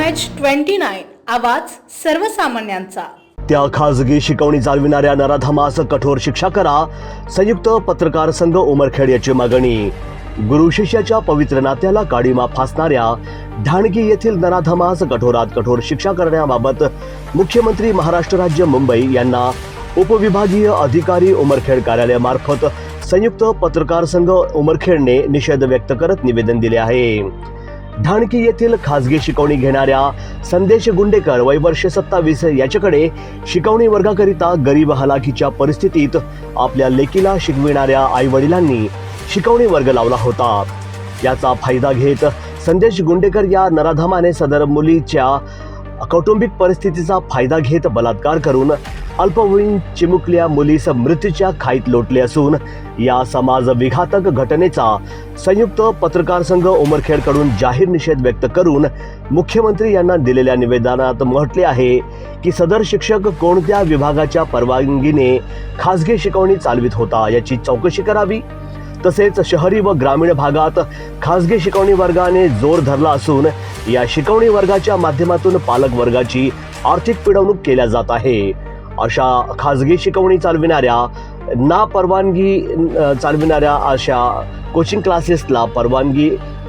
M H twenty nine आवाज सर्वसामान्यांचा. त्या खाजगी शिकवणी चालविणाऱ्या नराधमास कठोर शिक्षा करा संयुक्त पत्रकार संघ उमरखेड याची मागणी. गुरु शिष्याच्या पवित्र नात्याला काडीमा फासणाऱ्या ढाणगी येथील नराधमास कठोरात कठोर शिक्षा करण्याबाबत मुख्यमंत्री महाराष्ट्र राज्य मुंबई यांना उपविभागीय अधिकारी उमरखेड कार्यालयामार्फत संयुक्त पत्रकार संघ उमरखेडने निषेध व्यक्त करत निवेदन दिले आहे. ढाणकी येथील खासगी शिकवणी घेणाऱ्या संदेश गुंडेकर वय वर्ष सत्तावीस याच्याकडे शिकवणी वर्गाकरिता गरीब हलाखीच्या परिस्थितीत आपल्या लेकीला शिकविणाऱ्या आई वडिलांनी शिकवणी वर्ग लावला होता. याचा फायदा घेत संदेश गुंडेकर या नराधमाने सदर मुलीच्या कौटुंबिक परिस्थितीचा फायदा घेत बलात्कार करून अल्पवयीन चिमुकल्या मुलीस मृत्यूच्या खाईत लोटले असून या समाज विघातक घटनेचा संयुक्त पत्रकार संघ उमरखेडकडून जाहीर निषेध व्यक्त करून मुख्यमंत्री यांना दिलेल्या निवेदनात म्हटले आहे की सदर शिक्षक कोणत्या विभागाच्या परवानगीने खासगी शिकवणी चालवित होता याची चौकशी करावी? तसेच शहरी व ग्रामीण भागात खासगी शिकवणी वर्गाने जोर धरला असून या शिकवणी वर्गाच्या माध्यमातून पालक वर्गाची आर्थिक पिळवणूक केल्या जात आहे. अशा खासगी शिकवणी चालविणाऱ्या ना परवानगी चालविणाऱ्या अशा कोचिंग क्लासेसला परवानगी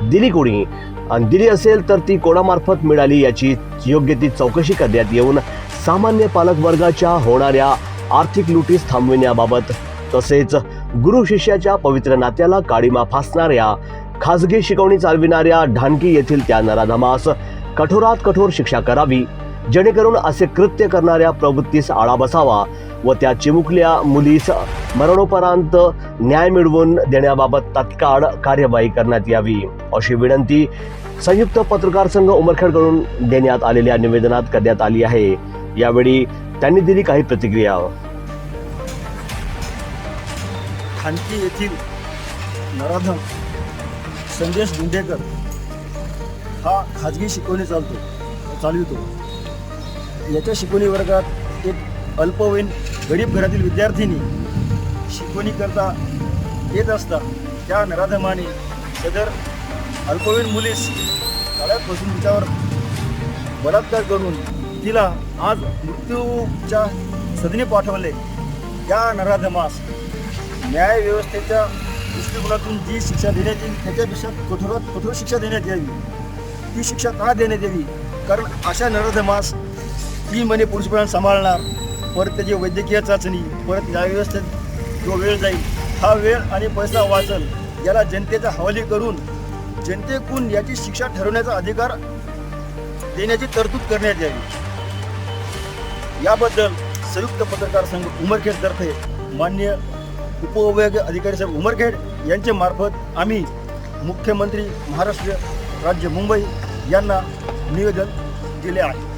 दिली कोणी? आणि दिली असेल तर ती कोणामार्फत मिळाली याची योग्य ती चौकशी करण्यात येऊन सामान्य पालक वर्गाच्या होणाऱ्या आर्थिक लुटीस थांबविण्याबाबत तसेच गुरु शिष्याच्या पवित्र नात्याला काळीमा फासणाऱ्या खासगी शिकवणी चालविणाऱ्या ढानकी येथील त्या नराधमास कठोरात कठोर शिक्षा करावी जेणेकरून असे कृत्य करणाऱ्या प्रवृत्तीस आळा बसावा व त्या चिमुकल्या मुलीस मरणोपरांत न्याय मिळवून देण्याबाबत तत्काळ कार्यवाही करण्यात यावी. अशी विनंती संयुक्त पत्रकार संघ उमरखेडकडून देण्यात आलेल्या निवेदनात करण्यात आली आहे. यावेळी त्यांनी दिली काही प्रतिक्रिया. खानकी येथील नराधम संदेश गुंडेकर हा खाजगी शिकवणी चालतो चालवितो. याच्या शिकवणी वर्गात एक अल्पवयीन गरीब घरातील विद्यार्थिनी शिकवणीकरता येत असता त्या नराधमाने सदर अल्पवयीन मुलीस शाळेत बसून तिच्यावर बलात्कार करून तिला आज मृत्यूच्या सदनी पाठवले. त्या नराधमास न्याय व्यवस्थेच्या दृष्टिकोनातून जी शिक्षा देण्यात येईल त्याच्यापेक्षा कठोरात कठोर शिक्षा देण्यात यावी. ती शिक्षा का देण्यात यावी? कारण अशा नरधमास तीन महिने पोलीस सांभाळणार परत त्याची वैद्यकीय चाचणी परत न्याय व्यवस्थेत जो वेळ जाईल हा वेळ आणि पैसा वाचल याला जनतेचा हवाली करून जनतेकडून याची शिक्षा ठरवण्याचा अधिकार देण्याची तरतूद करण्यात यावी. याबद्दल संयुक्त पत्रकार संघ उमरखेडतर्फे मान्य उपविभागीय अधिकारी साहेब उमरखेड यांच्या मार्फत आम्ही मुख्यमंत्री महाराष्ट्र राज्य मुंबई यांना निवेदन दिले आहे.